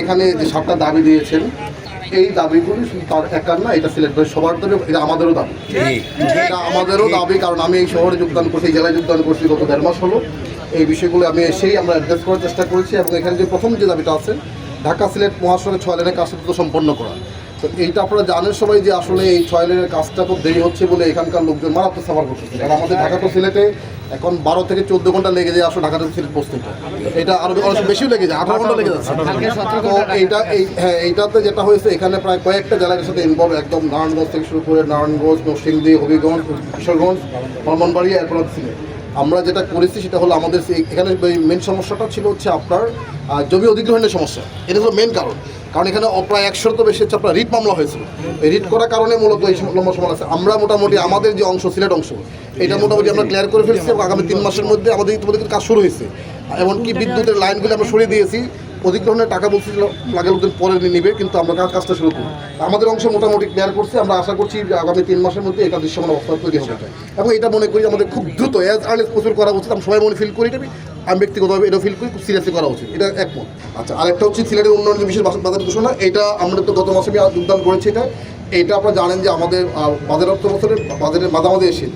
এখানে যে সাতটা দাবি দিয়েছেন এই দাবিগুলি তার একার না এটা সিলেট করে সবার জন্য এটা আমাদেরও দাবি। এটা আমাদেরও দাবি কারণ আমি এই শহরে যোগদান করছি এই জেলায় যোগদান করছি গত দেড় মাস হলো। এই বিষয়গুলো আমি এসেই আমরা অ্যাড্রেস করার চেষ্টা করেছি এবং এখানে যে প্রথম যে দাবিটা আছে ঢাকা সিলেট মহাসড়কে ছয় লেনের কাজটা দ্রুত সম্পন্ন করা। তো এইটা আপনারা জানেন সবাই যে আসলে এই ছয় লেনের কাজটা খুব দেরি হচ্ছে বলে এখানকার লোকজন মারাত্মক সাফার করতেছে। কারণ আমাদের ঢাকা টু সিলেটে এখন বারো থেকে চোদ্দ ঘণ্টা লেগে যায় আসলে ঢাকা টু সিলেট পৌঁছতে এটা আরও অনেক বেশিও লেগে যায় আঠারো ঘণ্টা লেগে যাচ্ছে। তো এইটা এই হ্যাঁ এইটাতে যেটা হয়েছে এখানে প্রায় কয়েকটা জেলার সাথে ইনভলভ একদম নারায়ণগঞ্জ থেকে শুরু করে নারায়ণগঞ্জ নরসিংদী হবিগঞ্জ কিশোরগঞ্জ ব্রাহ্মণবাড়িয়া এরপর সিলেট। আমরা যেটা করেছি সেটা হলো আমাদের এখানে মেন সমস্যাটা ছিল হচ্ছে আপনার জমি অধিগ্রহণের সমস্যা। এটা হলো মেন কারণ। কারণ এখানে প্রায় একশোর তো বেশি, হচ্ছে আপনার রিট মামলা হয়েছিল। এই রিট করার কারণে মূলত এই লম্বা সময় আছে। আমরা মোটামুটি আমাদের যে অংশ, সিলেট অংশ, এটা মোটামুটি আমরা ক্লিয়ার করে ফেলছি এবং আগামী তিন মাসের মধ্যে আমাদের ইতিমধ্যে কাজ শুরু হয়েছে। এমনকি বিদ্যুতের লাইনগুলো আমরা সরিয়ে দিয়েছি। অধিগ্রহণের টাকা বলছিল, লাগে লোকজন পরে নিবে, কিন্তু আমরা কাজটা শুরু করি। আমাদের অংশ মোটামুটি ক্লিয়ার করছে, আমরা আশা করছি আগামী তিন মাসের মধ্যে এটা দৃশ্যমান অবস্থা তৈরি হবে। এবং এটা মনে করি আমাদের খুব দ্রুত অ্যাজ আর্লি প্রচুর করা উচিত। আমরা সবাই মনে ফিল করি এটা, আমি ব্যক্তিগতভাবে এটা ফিল করি, খুব সিরিয়াসলি করা উচিত। এটা একমত। আচ্ছা আরেকটা হচ্ছে সিলেটের উন্নয়নের বিশেষ বাজার ঘোষণা। এটা আমরা তো গত মাসে আমি যোগদান করেছি এটা। এটা আপনারা জানেন যে আমাদের বাজার অর্থ বছরের বাজারের মাঝামাঝি এসে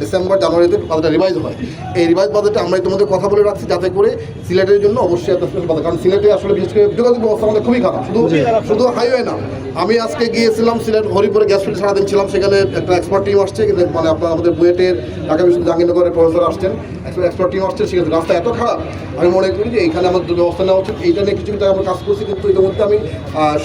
ডিসেম্বর জানুয়ারিতে বাজারটা রিভাইজ হয়। এই রিভাইজ বাজারটা আমরা ইতিমধ্যে কথা বলে রাখছি যাতে করে সিলেটের জন্য অবশ্যই একটা স্পেশাল বাজার কারণ সিলেটে আসলে বিশেষ করে যোগাযোগ ব্যবস্থা আমাদের খুবই খারাপ। শুধু শুধু হাইওয়ে না আমি আজকে গিয়েছিলাম সিলেট হরিপুরে গ্যাস ফিল্ড সারাদিন ছিলাম সেখানে একটা এক্সপার্ট টিম আসছে কিন্তু মানে আপনার আমাদের বুয়েটের ঢাকা বিশ্ববিদ্যালয় জাহাঙ্গীরনগরের প্রফেসর আসছেন। এক্সপার্ট আসছে সেখানে রাস্তা এত খারাপ। আমি মনে করি যে এখানে আমাদের ব্যবস্থা নেওয়া উচিত। এইটা নিয়ে কিছু আমরা কাজ করছি কিন্তু ইতিমধ্যে আমি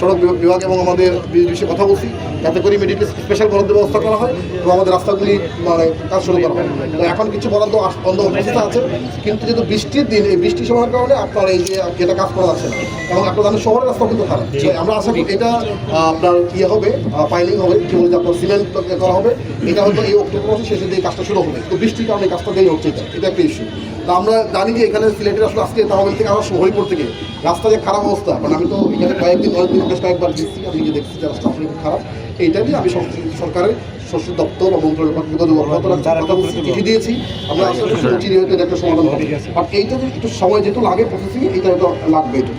সড়ক বিভাগ- এবং আমাদের বিষয়ে কথা বলছি। যাতে করে ইমিডিয়েটলি স্পেশাল বরাদ্দ ব্যবস্থা করা হয় এবং আমাদের রাস্তাগুলি মানে কাজ শুরু করা হয়। তো এখন কিছু বরাদ্দ বন্ধ অবস্থা আছে কিন্তু যেহেতু বৃষ্টির দিন এই বৃষ্টি সময়ের কারণে আপনার এই যে যেটা কাজ করা যাচ্ছে না। এবং আপনার জানেন শহরের রাস্তা কিন্তু খারাপ। আমরা আশা করি এটা আপনার ইয়ে হবে ফাইলিং হবে কি বলে যে আপনার সিমেন্ট করা হবে। এটা হয়তো এই অক্টোবর মাসে শেষের দিকে কাজটা শুরু হবে। তো বৃষ্টির কারণে কাজটা দেরি হচ্ছে। এটা এটা একটা ইস্যু তা আমরা জানি যে এখানে সিলেটের আসলে আজকে তাহলে থেকে আমরা হরিপুর থেকে রাস্তা যে খারাপ অবস্থা মানে আমি তো এখানে কয়েকদিন কয়েকদিন বেশ কয়েকবার গেছি আমি যে দেখছি যে রাস্তা আসলে খুব খারাপ। এইটা নিয়ে আমি সরকারের শস্য দপ্তর বা মন্ত্রণালয় চিঠি দিয়েছি আমরা আসলে করছি চিঠি হয়তো এটা একটা সমাধান হবে বাট এইটা যে একটু সময় যেহেতু লাগে প্রসেসিং এইটা হয়তো লাগবে।